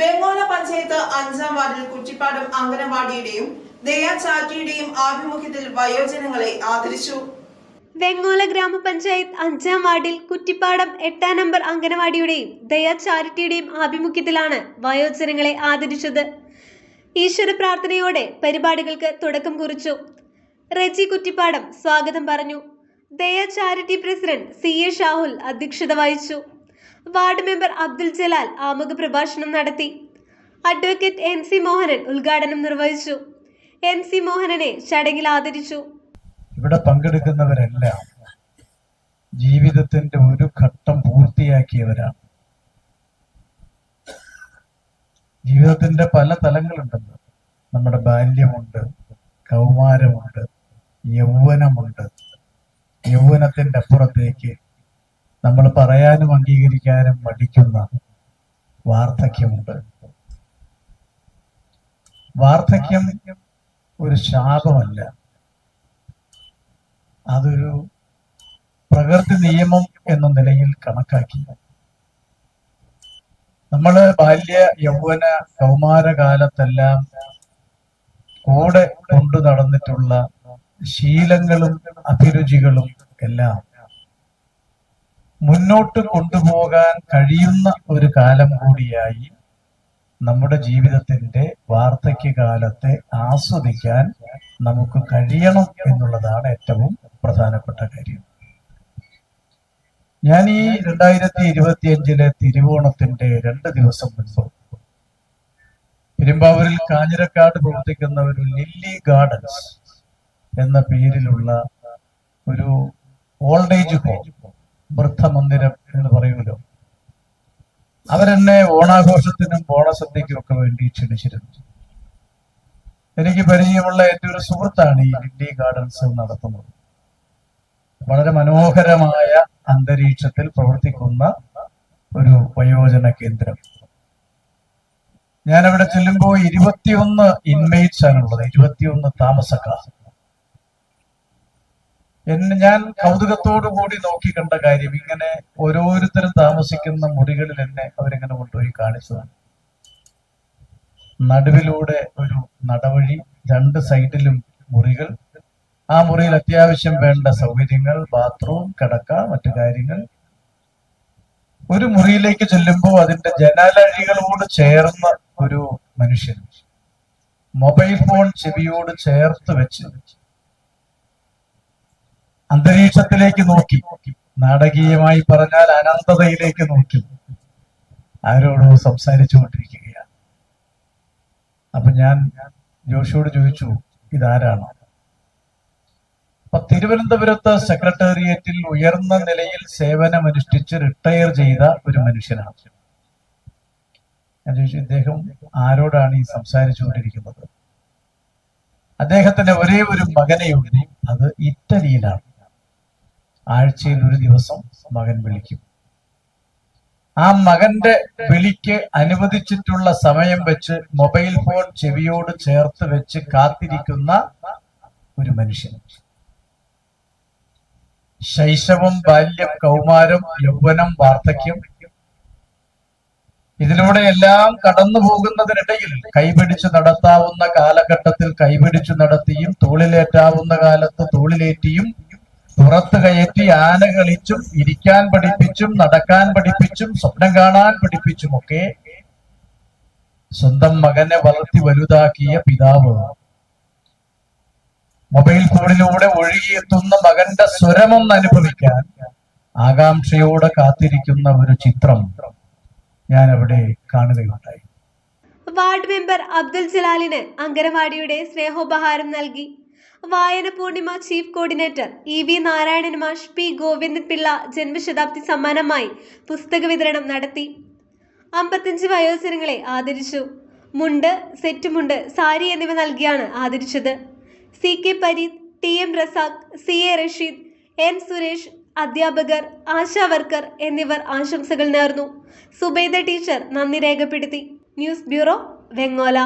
വെങ്ങോല പഞ്ചായത്ത് അഞ്ചാം വാർഡിൽ കുറ്റിപ്പാടം അംഗനവാടിയുടെയും ദയ ചാറ്റിയുടെയും ആഭിമുഖ്യത്തിൽ വയോജനങ്ങളെ ആദരിച്ചു. വെങ്ങോല ഗ്രാമപഞ്ചായത്ത് അഞ്ചാം വാർഡിൽ കുറ്റിപ്പാടം എട്ടാം നമ്പർ അംഗനവാടിയുടെയും ദയാ ചാരിറ്റിയുടെയും ആഭിമുഖ്യത്തിലാണ് വയോജനങ്ങളെ ആദരിച്ചത്. ഈശ്വര പ്രാർത്ഥനയോടെ പരിപാടികൾക്ക് തുടക്കം കുറിച്ചു. റെജി കുറ്റിപ്പാടം സ്വാഗതം പറഞ്ഞു. Daya charity president C A Shahul അധ്യക്ഷത വഹിച്ചു. വാർഡ് മെമ്പർ അബ്ദുൽ ജലാൽ ആമുഖ പ്രഭാഷണം നടത്തി. അഡ്വക്കേറ്റ് എം സി മോഹനൻ ഉദ്ഘാടനം നിർവഹിച്ചു. എം സി മോഹനനെ ചടങ്ങിൽ ആദരിച്ചു. ഇവിടെ പങ്കെടുക്കുന്നവരെല്ലാം ജീവിതത്തിന്റെ ഒരു ഘട്ടം പൂർത്തിയാക്കിയവരാണ്. ജീവിതത്തിന്റെ പല തലങ്ങളുണ്ടല്ലോ. നമ്മുടെ ബാല്യമുണ്ട് കൗമാരമുണ്ട് യൗവനമുണ്ട്. യൗവനത്തിന്റെ അപ്പുറത്തേക്ക് നമ്മൾ പറയാനും അംഗീകരിക്കാനും മടിക്കുന്ന വാർദ്ധക്യമുണ്ട്. വാർദ്ധക്യം ഒരു ശാപമല്ല. അതൊരു പ്രകൃതി നിയമം എന്ന നിലയിൽ കണക്കാക്കി. നമ്മൾ ബാല്യ യൗവന കൗമാരകാലത്തെല്ലാം കൂടെ കൊണ്ടു നടന്നിട്ടുള്ള ശീലങ്ങളും അഭിരുചികളും എല്ലാം മുന്നോട്ട് കൊണ്ടുപോകാൻ കഴിയുന്ന ഒരു കാലം കൂടിയായി നമ്മുടെ ജീവിതത്തിന്റെ വാർദ്ധക്യകാലത്തെ ആസ്വദിക്കാൻ നമുക്ക് കഴിയണം എന്നുള്ളതാണ് ഏറ്റവും പ്രധാനപ്പെട്ട കാര്യം. ഞാൻ ഈ രണ്ടായിരത്തി ഇരുപത്തി അഞ്ചിലെ തിരുവോണത്തിന്റെ രണ്ട് ദിവസം മുൻപ് പെരുമ്പാവൂരിൽ കാഞ്ഞിരക്കാട് പ്രവർത്തിക്കുന്ന ഒരു ലില്ലി ഗാർഡൻസ് എന്ന പേരിലുള്ള ഒരു ഓൾഡ് ഏജ് ഹോം വൃദ്ധമന്ദിരം എന്ന് പറയുമല്ലോ. അവരെന്നെ ഓണാഘോഷത്തിനും ഓണസദ്യക്കും ഒക്കെ വേണ്ടി ക്ഷണിച്ചിരുന്നു. എനിക്ക് പരിചയമുള്ള എന്റെ ഒരു സുഹൃത്താണ് ഈ ലില്ലി ഗാർഡൻസ് നടത്തുന്നത്. വളരെ മനോഹരമായ അന്തരീക്ഷത്തിൽ പ്രവർത്തിക്കുന്ന ഒരു വയോജന കേന്ദ്രം. ഞാൻ അവിടെ ചെല്ലുമ്പോൾ ഇരുപത്തിയൊന്ന് ഇൻമേറ്റ്സ് ആണുള്ളത്. ഇരുപത്തിയൊന്ന് താമസക്കാർ. എന്നെ ഞാൻ കൂടി നോക്കി കണ്ട കാര്യം ഇങ്ങനെ ഓരോരുത്തരും താമസിക്കുന്ന മുറികളിൽ എന്നെ അവരിങ്ങനെ കൊണ്ടുപോയി കാണിച്ചതാണ്. നടുവിലൂടെ ഒരു നടവഴി രണ്ട് സൈഡിലും മുറികൾ. ആ മുറിയിൽ അത്യാവശ്യം വേണ്ട സൗകര്യങ്ങൾ ബാത്റൂം കിടക്ക മറ്റു കാര്യങ്ങൾ. ഒരു മുറിയിലേക്ക് ചെല്ലുമ്പോൾ അതിന്റെ ജനാലഴികളോട് ചേർന്ന ഒരു മനുഷ്യൻ. മൊബൈൽ ഫോൺ ചെവിയോട് ചേർത്ത് വെച്ച് അന്തരീക്ഷത്തിലേക്ക് നോക്കി. നാടകീയമായി പറഞ്ഞാൽ അനന്തതയിലേക്ക് നോക്കി. ആരോടോ സംസാരിച്ചു കൊണ്ടിരിക്കുകയാണ്. അപ്പൊ ഞാൻ ജോഷിയോട് ചോദിച്ചു ഇതാരാണ്? അപ്പൊ തിരുവനന്തപുരത്ത് സെക്രട്ടേറിയറ്റിൽ ഉയർന്ന നിലയിൽ സേവനമനുഷ്ഠിച്ച് റിട്ടയർ ചെയ്ത ഒരു മനുഷ്യനാണ്. ഞാൻ ചോദിച്ചു ഇദ്ദേഹം ആരോടാണ് ഈ സംസാരിച്ചുകൊണ്ടിരിക്കുന്നത് അദ്ദേഹത്തിന്റെ ഒരേ ഒരു മകനേ ഉള്ളൂ അത് ഇറ്റലിയിലാണ്. ആഴ്ചയിൽ ഒരു ദിവസം മകൻ വിളിക്കും. ആ മകന്റെ വിളിക്ക് അനുവദിച്ചിട്ടുള്ള സമയം വെച്ച് മൊബൈൽ ഫോൺ ചെവിയോട് ചേർത്ത് വെച്ച് കാത്തിരിക്കുന്ന ഒരു മനുഷ്യൻ. ശൈശവം ബാല്യം കൗമാരം യൗവനം വാർദ്ധക്യം ഇതിലൂടെ എല്ലാം കടന്നു പോകുന്നതിനിടയിൽ കൈപിടിച്ചു നടത്താവുന്ന കാലഘട്ടത്തിൽ കൈപിടിച്ചു നടത്തിയും തോളിലേറ്റാവുന്ന കാലത്ത് തോളിലേറ്റിയും പുറത്ത് കയറ്റി ആന കളിച്ചും ഇരിക്കാൻ പഠിപ്പിച്ചും നടക്കാൻ പഠിപ്പിച്ചും സ്വപ്നം കാണാൻ പഠിപ്പിച്ചുമൊക്കെ സ്വന്തം മകനെ വളർത്തി വലുതാക്കിയ പിതാവ്. മൊബൈൽ ഫോണിലൂടെ ഒഴുകിയെത്തുന്ന മകന്റെ സ്വരമൊന്ന് അനുഭവിക്കാൻ ആകാംക്ഷയോടെ കാത്തിരിക്കുന്ന ഒരു ചിത്രം ഞാൻ അവിടെ കാണുകയുണ്ടായി. വാർഡ് മെമ്പർ അബ്ദുൽ ജലാലിന് അങ്കനവാടിയുടെ സ്നേഹോപഹാരം നൽകി. വായന Purnima chief coordinator E V Narayanan P Govindan Pillai ജന്മശതാബ്ദി സമ്മാനമായി പുസ്തക വിതരണം നടത്തി. അമ്പത്തഞ്ച് വയോജനങ്ങളെ ആദരിച്ചു. മുണ്ട് സെറ്റ് മുണ്ട് സാരി എന്നിവ നൽകിയാണ് ആദരിച്ചത്. C K Pareeth T M Razak C A Rasheed N Suresh അധ്യാപകർ ആശാവർക്കർ എന്നിവർ ആശംസകൾ നേർന്നു. സുബൈദ ടീച്ചർ നന്ദി രേഖപ്പെടുത്തി. News bureau Vengola.